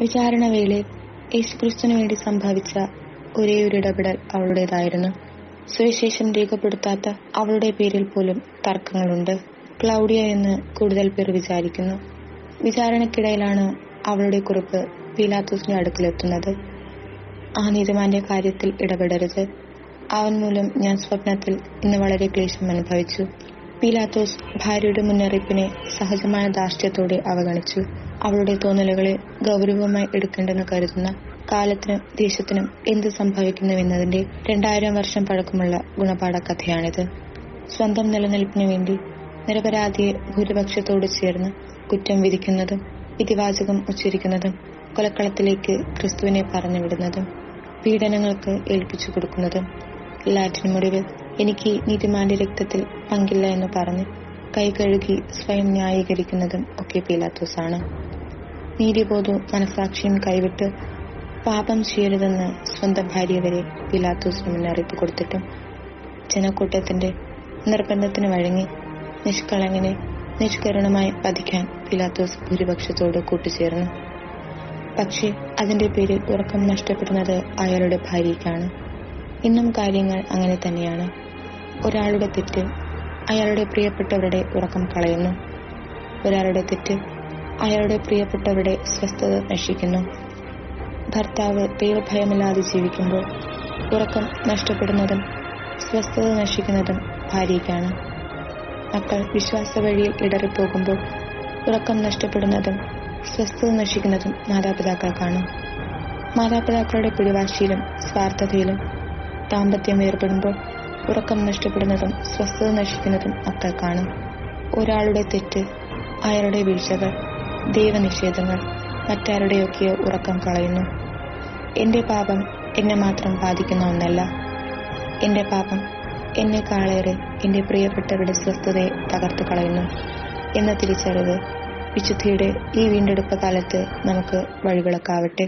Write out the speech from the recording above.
വിചാരണവേളയിൽ യേശുക്രിസ്തുവിനു വേണ്ടി സംഭവിച്ച ഒരേയൊരു ഇടപെടൽ അവളുടേതായിരുന്നു. സുവിശേഷം രേഖപ്പെടുത്താത്ത അവളുടെ പേരിൽ പോലും തർക്കങ്ങളുണ്ട്. ക്ലൗഡിയ എന്ന് കൂടുതൽ പേർ വിചാരിക്കുന്നു. വിചാരണക്കിടയിലാണ് അവളുടെ കുറിപ്പ് പീലാത്തോസിന്റെ അടുക്കലെത്തുന്നത്. ആ നീതിമാന്റെ കാര്യത്തിൽ ഇടപെടരുത്. അവൻ മൂലം ഞാൻ സ്വപ്നത്തിൽ ഇന്ന് വളരെ ക്ലേശം അനുഭവിച്ചു. പീലാത്തോസ് ഭാര്യയുടെ മുന്നറിയിപ്പിനെ സഹജമായ ദാർഷ്ട്യത്തോടെ അവഗണിച്ചു. അവളുടെ തോന്നലുകളെ ഗൗരവമായി എടുക്കേണ്ടെന്ന് കരുതുന്ന കാലത്തിനും ദേശത്തിനും എന്ത് സംഭവിക്കുന്നുവെന്നതിന്റെ രണ്ടായിരം വർഷം പഴക്കമുള്ള ഗുണപാഠ കഥയാണിത് സ്വന്തം നിലനിൽപ്പിനു വേണ്ടി നിരപരാധിയെ ഭൂരിപക്ഷത്തോട് ചേർന്ന് കുറ്റം വിധിക്കുന്നതും വിധിവാചകം ഉച്ചരിക്കുന്നതും കൊലക്കളത്തിലേക്ക് ക്രിസ്തുവിനെ പറഞ്ഞുവിടുന്നതും പീഡനങ്ങൾക്ക് ഏൽപ്പിച്ചു കൊടുക്കുന്നതും ലാറ്റിൻ മുടിവിൽ എനിക്ക് നീതിമാന്റെ രക്തത്തിൽ പങ്കില്ല എന്ന് പറഞ്ഞ് കൈകഴുകി സ്വയം ന്യായീകരിക്കുന്നതും ഒക്കെ പീലാത്തോസാണ്. നീതിബോധവും മനസാക്ഷിയും കൈവിട്ട് പാപം ചെയ്യരുതെന്ന് സ്വന്തം ഭാര്യ വരെ പിലാത്തോസിന് മുന്നറിയിപ്പ് കൊടുത്തിട്ടും ജനക്കൂട്ടത്തിന്റെ നിർബന്ധത്തിന് വഴങ്ങി നിഷ്കളങ്ങനെ നിഷ്കരുണമായി വധിക്കാൻ പിലാത്തോസ് ഭൂരിപക്ഷത്തോട് കൂട്ടുചേർന്നു. പക്ഷേ അതിന്റെ പേരിൽ ഉറക്കം നഷ്ടപ്പെടുന്നത് അയാളുടെ ഭാര്യയ്ക്കാണ്. ഇന്നും കാര്യങ്ങൾ അങ്ങനെ തന്നെയാണ്. ഒരാളുടെ തെറ്റ് അയാളുടെ പ്രിയപ്പെട്ടവരുടെ ഉറക്കം കളയുന്നു. ഒരാളുടെ തെറ്റ് അയാളുടെ പ്രിയപ്പെട്ടവരുടെ സ്വസ്ഥത നശിക്കുന്നു. ഭർത്താവ് ദൈവഭയമില്ലാതെ ജീവിക്കുമ്പോൾ ഉറക്കം നഷ്ടപ്പെടുന്നതും സ്വസ്ഥത നശിക്കുന്നതും ഭാര്യയ്ക്കാണ്. മക്കൾ വിശ്വാസ വഴിയിൽ ഇടറിപ്പോകുമ്പോൾ ഉറക്കം നഷ്ടപ്പെടുന്നതും സ്വസ്ഥത നശിക്കുന്നതും മാതാപിതാക്കൾക്കാണ്. മാതാപിതാക്കളുടെ പിടിവാശിയിലും സ്വാർത്ഥതയിലും ദാമ്പത്യം ഏർപ്പെടുമ്പോൾ ഉറക്കം നഷ്ടപ്പെടുന്നതും സ്വസ്ഥത നശിക്കുന്നതും മക്കൾക്കാണ്. ഒരാളുടെ തെറ്റ് അയാളുടെ വീഴ്ചകൾ ദൈവനിഷേധങ്ങൾ മറ്റാരുടെയൊക്കെയോ ഉറക്കം കളയുന്നു. എന്റെ പാപം എന്നെ മാത്രം ബാധിക്കുന്ന ഒന്നല്ല. എന്റെ പാപം എന്നെ എന്നെക്കാളേറെ എന്റെ പ്രിയപ്പെട്ടവരുടെ സ്വസ്ഥതയെ തകർത്തു കളയുന്നു എന്ന തിരിച്ചറിവ് വിശുദ്ധിയുടെ ഈ വീണ്ടെടുപ്പ് കാലത്ത് നമുക്ക് വഴിവിളക്കാവട്ടെ.